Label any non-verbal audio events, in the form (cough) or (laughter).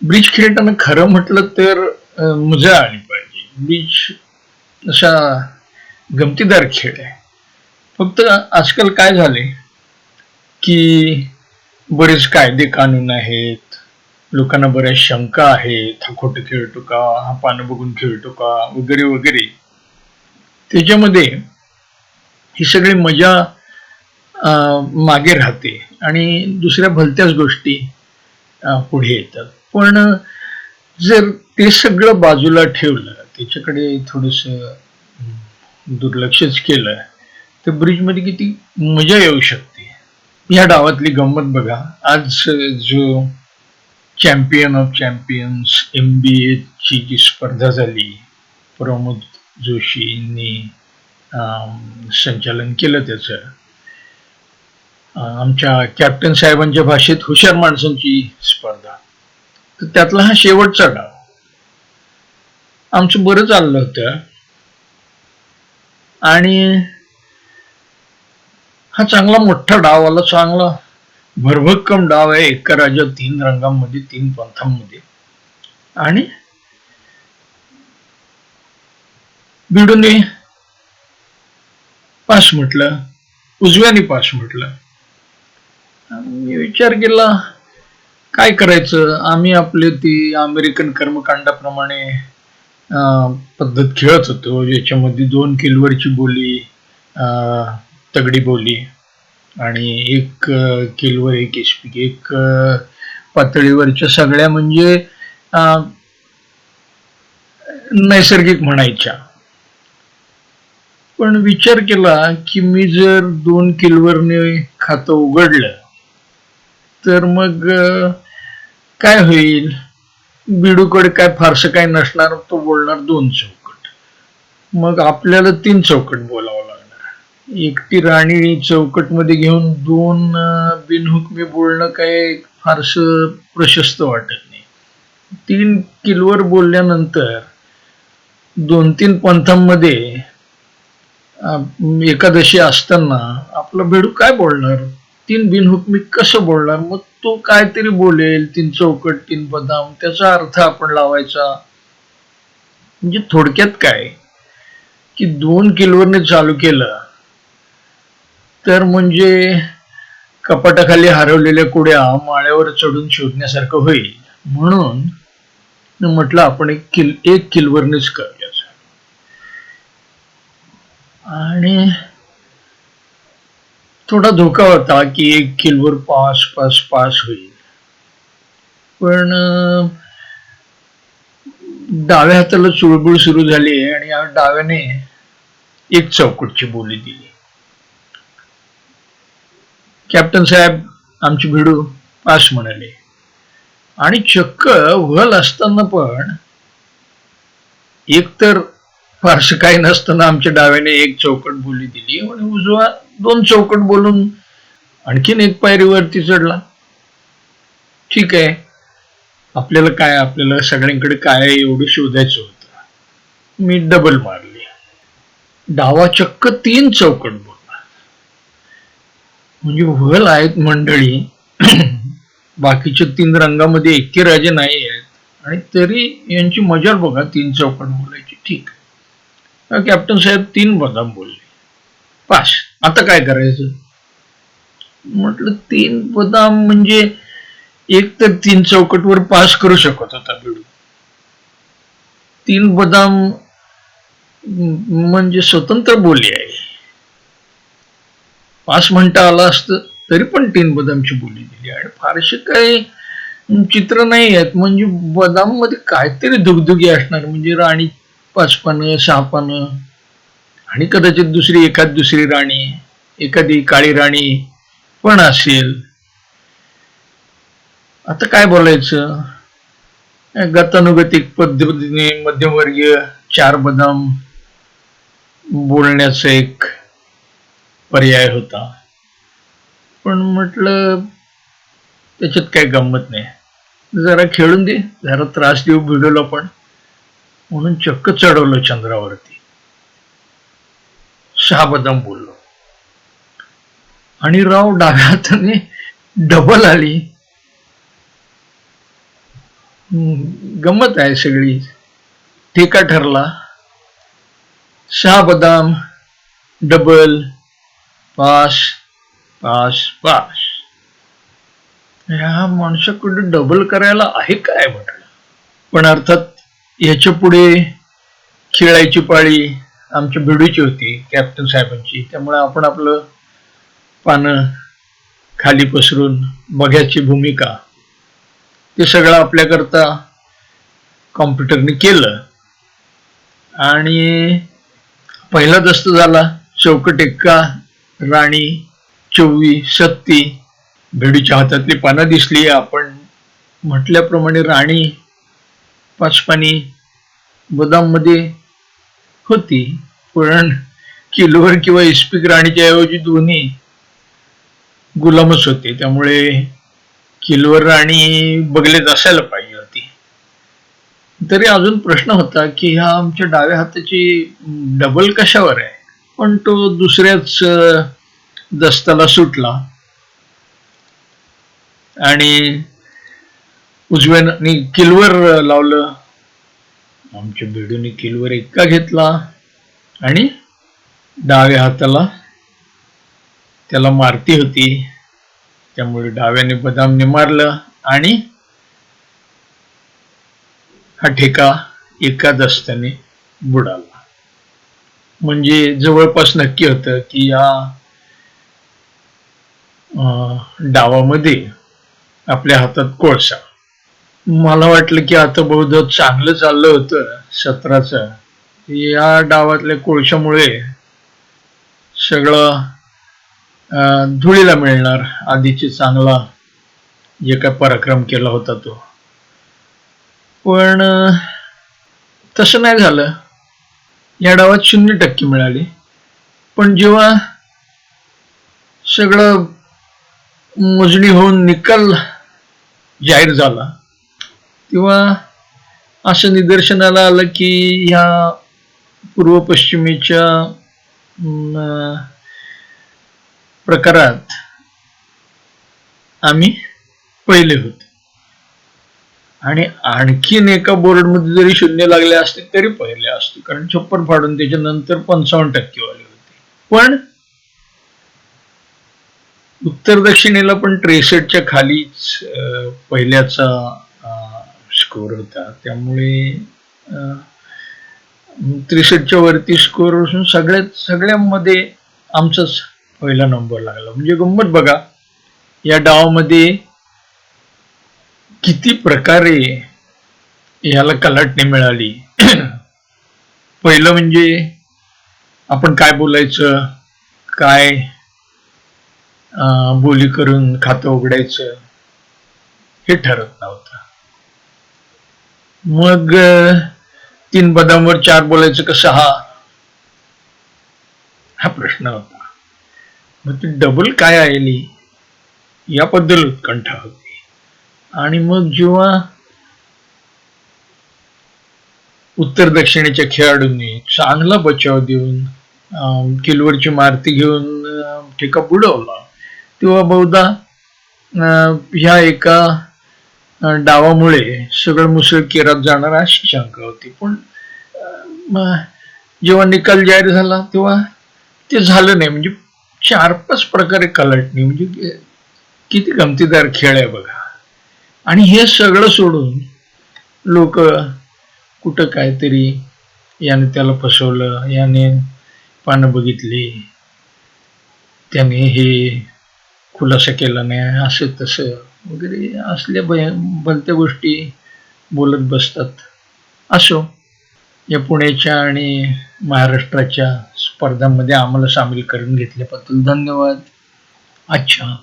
Bridge खेळताना खरं म्हटलं तर मजा आली पाहिजे. ब्रिज असा गमतीदार खेळ आहे. फक्त आजकाल काय झाले की बरेच कायदे कानून आहेत. लोकांना बऱ्याच शंका आहेत. हा खोटं खेळतो का? हा पानं बघून खेळतो का? वगैरे वगैरे. त्याच्यामध्ये ही सगळी मजा मागे राहते. आणि दुसऱ्या भलत्याच गोष्टी पुढे येतात. पण जर ते सगळं बाजूला ठेवलं त्याच्याकडे थोडस दुर्लक्षच केलं तर ब्रिजमध्ये किती मजा येऊ शकते. या डावातली गंमत बघा. आज जो champion of champions M B एची जी स्पर्धा झाली प्रमोद जोशींनी अं, संचालन केलं त्याचं. आमच्या कॅप्टन साहेबांच्या भाषेत हुशार माणसांची स्पर्धा. तर त्यातला हा शेवटचा डाव. आमचं बरं चाललं होतं. आणि हा चांगला मोठा डाव आला चांगला भरभक्कम डाव आहे. एका राजा तीन रंगांमध्ये तीन पंथांमध्ये. आणि बिडूने पास म्हटलं उजव्याने पास म्हटलं. मी विचार केला काय करायचं? आम्ही आपले ती अमेरिकन कर्मकांडाप्रमाणे पद्धत खेळत होतो. ज्याच्यामध्ये दोन किलवरची बोली तगडी बोली आणि एक किलवर एक एसपी एक पातळीवरच्या सगळ्या म्हणजे नैसर्गिक म्हणायच्या. पण विचार केला की मी जर दोन किलवरने खातं उघडलं तर मग काय होईल? बिडूकडे काय फारसं काय नसणार तो बोलणार दोन चौकट. मग आपल्याला तीन चौकट बोलावं लागणार. एकटी राणी चौकटमध्ये घेऊन दोन बिनहुकमी बोलणं काय फारसं प्रशस्त वाटत नाही. तीन किलवर बोलल्यानंतर दोन तीन पंथांमध्ये एकादशी असताना आपला भिडू काय बोलणार? तीन बिनहुकमी कसं बोलणार? मग तो काहीतरी बोलेल तीन चौकट तीन बदाम त्याचा अर्थ आपण लावायचा. म्हणजे थोडक्यात काय? की दोन किलोने चालू केलं तर म्हणजे कपाटाखाली हरवलेल्या कुड्या माळ्यावर चढून शोधण्यासारखं होईल. म्हणून म्हटलं आपण एक किल एक किलवरनेच करूया आणि थोडा धोका होता की एक किलवर पास पास पास होईल. पण डाव्या हाताला चुळबुळ सुरू झाली आणि या डाव्याने एक चौकटची बोली दिली. कॅप्टन साहेब आमची भिडू पास म्हणाले. आणि चक्क व्हल असताना पण एक तर फारसं काही नसताना आमच्या डाव्याने एक चौकट बोली दिली आणि उजवा दोन चौकट बोलून आणखीन एक पायरीवरती चढला. ठीक आहे. आपल्याला काय आपल्याला सगळ्यांकडे काय एवढं शोधायचं होतं. मी डबल मारली. डावा चक्क तीन चौकट बोलला. म्हणजे वल आहेत मंडळी (clears throat) बाकीच्या तीन रंगामध्ये एके राजे नाही आहेत. आणि तरी यांची मजा बघा तीन चौकट बोलायची. ठीक आहे. कॅप्टन साहेब तीन बदाम बोलले. पाश. आता काय करायचं? म्हटलं तीन बदाम म्हणजे एक तर तीन चौकटवर पास करू शकत होता बिडू. तीन बदाम म्हणजे स्वतंत्र बोली आहे. पास म्हणता आला असतं तरी पण तीन बदामची बोली दिली आणि फारसे काही चित्र नाही आहेत. म्हणजे बदाममध्ये काहीतरी दुगदुगी असणार. म्हणजे राणी पाच पानं सहा पानं आणि कदाचित दुसरी एखाद दुसरी राणी एखादी काळी राणी पण असेल. आता काय बोलायचं? गतानुगतिक पद्धतीने मध्यमवर्गीय चार बदाम बोलण्याचा एक पर्याय होता. पण म्हटलं त्याच्यात काय गंमत नाही. जरा खेळून दे जरा त्रास देऊ भिडवलं पण म्हणून चक्क चढवलं चंद्रावरती. सहा बदाम बोललो. आणि राव डाव्या हाताने डबल आली. गमत गंमत आहे सगळी. ठेका ठरला. शहाबदाम डबल पास पास पास ह्या माणसाकडे डबल करायला आहे काय म्हटलं? पण अर्थात याच्यापुढे खेळायची पाळी आमच्या भिडूची होती कॅप्टन साहेबांची. त्यामुळे आपण आपलं पानं खाली पसरून बघ्याची भूमिका. ते सगळं आपल्याकरता कॉम्प्युटरने केलं. आणि पहिला दस्त झाला चौकटेक्का राणी चोवी सत्ती. भेडीच्या हातातली पानं दिसली. आपण म्हटल्याप्रमाणे राणी पाचपाणी बदाममध्ये होती पण किलोवर किंवा इस्पिक राणीच्या ऐवजी दोन्ही गुलामच होते. त्यामुळे किलोवर राणी बगलेत असायला पाहिजे होती. तरी अजून प्रश्न होता की ह्या आमच्या डाव्या हाताची डबल कशावर आहे? पण तो दुसऱ्याच दस्ताला सुटला. आणि उजव्याने किलवर लावलं. आमच्या बेडूने किलवर एक्का घेतला आणि डाव्या हाताला त्याला मारती होती. त्यामुळे डाव्याने बदामने मारलं आणि हा ठेका एका दस्त्याने बुडाला. म्हणजे जवळपास नक्की होतं की या अं, डावामध्ये आपल्या हातात कोळसा. मला वाटलं की आता बहुधा चांगलं चाललं होतं सत्राचं. या डावातल्या कोळशामुळे सगळं धुळीला मिळणार. आधीचे चांगला जे काय पराक्रम केला होता तो. पण तसं नाही झालं. या डावात शून्य टक्के मिळाले. पण जेव्हा सगळं मोजणी होऊन निकाल जाहीर झाला किंवा असं निदर्शनाला आलं की ह्या पूर्व पश्चिमेच्या प्रकारात आम्ही पहिले होतो. आणि आणखीन एका बोर्डमध्ये जरी शून्य लागले असते तरी पहिले असते. कारण छप्पन फाडून त्याच्यानंतर पंचावन्न वाले होते. पण उत्तर दक्षिणेला पण त्रेसष्टच्या खालीच पहिल्याचा स्कोर होता. त्यामुळे त्रेसष्टच्या वरती स्कोर असून सगळ्यात सगळ्यांमध्ये आमचाच पहिला नंबर लागला. म्हणजे गंमत बघा या डावामध्ये किती प्रकारे याला कलाटणी मिळाली. (clears throat) पहिलं म्हणजे आपण काय बोलायचं काय अं, बोली करून खातं उघडायचं हे ठरत नव्हतं. मग तीन पदांवर चार बोलायचं का सहा हा प्रश्न होता. मग ती डबल काय आली याबद्दल उत्कंठा होती. आणि मग जेव्हा उत्तर दक्षिणेच्या खेळाडूंनी चांगला बचाव देऊन किलवरची मारती घेऊन ठेका बुडवला तेव्हा बहुधा अं, ह्या एका डावामुळे सगळं मुसळ केरात जाणार अशी शंका होती. पण जेव्हा निकाल जाहीर झाला तेव्हा ते झालं नाही. म्हणजे चार पाच प्रकारे कलटणी म्हणजे किती गमतीदार खेळ आहे बघा. आणि हे सगळं सोडून लोक कुठं काहीतरी याने त्याला फसवलं याने पानं बघितली त्याने हे खुलासा केला नाही असं तसं. वगैरे असल्या भय भलत्या गोष्टी बोलत बसतात. असो या पुण्याच्या आणि महाराष्ट्राच्या स्पर्धांमध्ये आम्हाला सामील करून घेतल्याबद्दल धन्यवाद. अच्छा.